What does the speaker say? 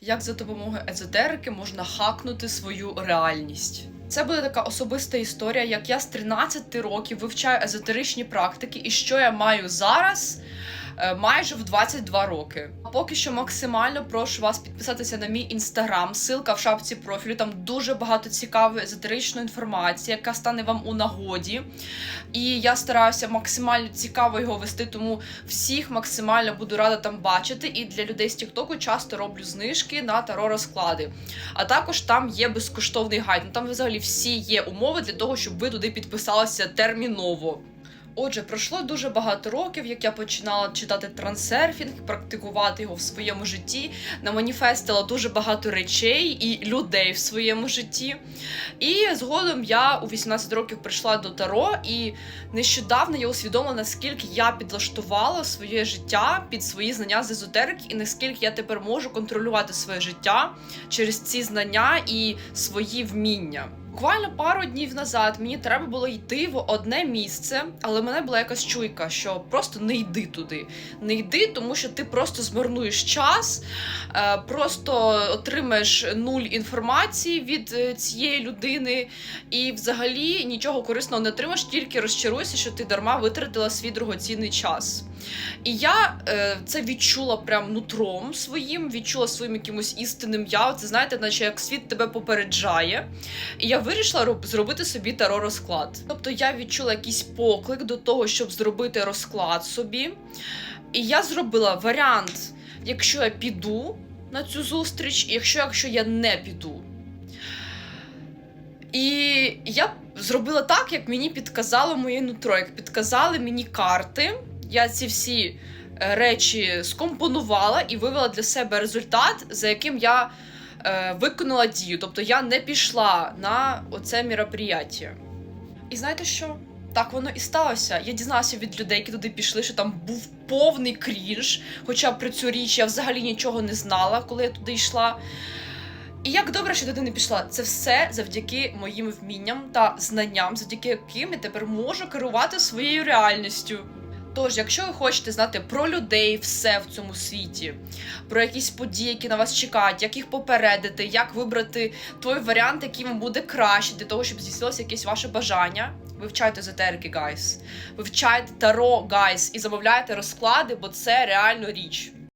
як за допомогою езотерики можна хакнути свою реальність. Це буде така особиста історія, як я з 13 років вивчаю езотеричні практики, і що я маю зараз. Е, Майже в 22 роки. А поки що максимально прошу вас підписатися на мій інстаграм. Ссылка в шапці профілю. Там дуже багато цікавої езотеричної інформації, яка стане вам у нагоді. І я стараюся максимально цікаво його вести, тому всіх максимально буду рада там бачити. І для людей з Тіктоку часто роблю знижки на таро розклади. А також там є безкоштовний гайд. Ну, там взагалі всі є умови для того, щоб ви туди підписалися терміново. Отже, пройшло дуже багато років, як я починала читати трансерфінг, практикувати його в своєму житті, наманіфестила дуже багато речей і людей в своєму житті. І згодом я у 18 років прийшла до Таро, і нещодавно я усвідомила, наскільки я підлаштувала своє життя під свої знання з езотерики, і наскільки я тепер можу контролювати своє життя через ці знання і свої вміння. Буквально пару днів назад мені треба було йти в одне місце, але мене була якась чуйка, що просто не йди туди. Не йди, тому що ти просто змарнуєш час, е, просто отримаєш нуль інформації від е, цієї людини, і взагалі нічого корисного не отримаєш, тільки розчаруєшся, що ти дарма витратила свій дорогоцінний час. І я е, це відчула прям нутром своїм, відчула своїм якимось істинним я. Це знаєте, наче як світ тебе попереджає. І я вирішила роб- зробити собі таро розклад. Тобто я відчула якийсь поклик до того, щоб зробити розклад собі. І я зробила варіант, якщо я піду на цю зустріч, і якщо, якщо я не піду. І я зробила так, як мені підказало моє нутро, як підказали мені карти. Я ці всі е, речі скомпонувала і вивела для себе результат, за яким я виконала дію. Тобто я не пішла на оце мероприятие. І знаєте що? Так воно і сталося. Я дізналася від людей, які туди пішли, що там був повний крінж. Хоча про цю річ я взагалі нічого не знала, коли я туди йшла. І як добре, що туди не пішла. Це все завдяки моїм вмінням та знанням, завдяки яким я тепер можу керувати своєю реальністю. Тож, якщо ви хочете знати про людей все в цьому світі, про якісь події, які на вас чекають, як їх попередити, як вибрати той варіант, який вам буде краще для того, щоб здійснилося якесь ваше бажання, вивчайте езотерики, гайс. Вивчайте таро, гайс, і замовляйте розклади, бо це реально річ.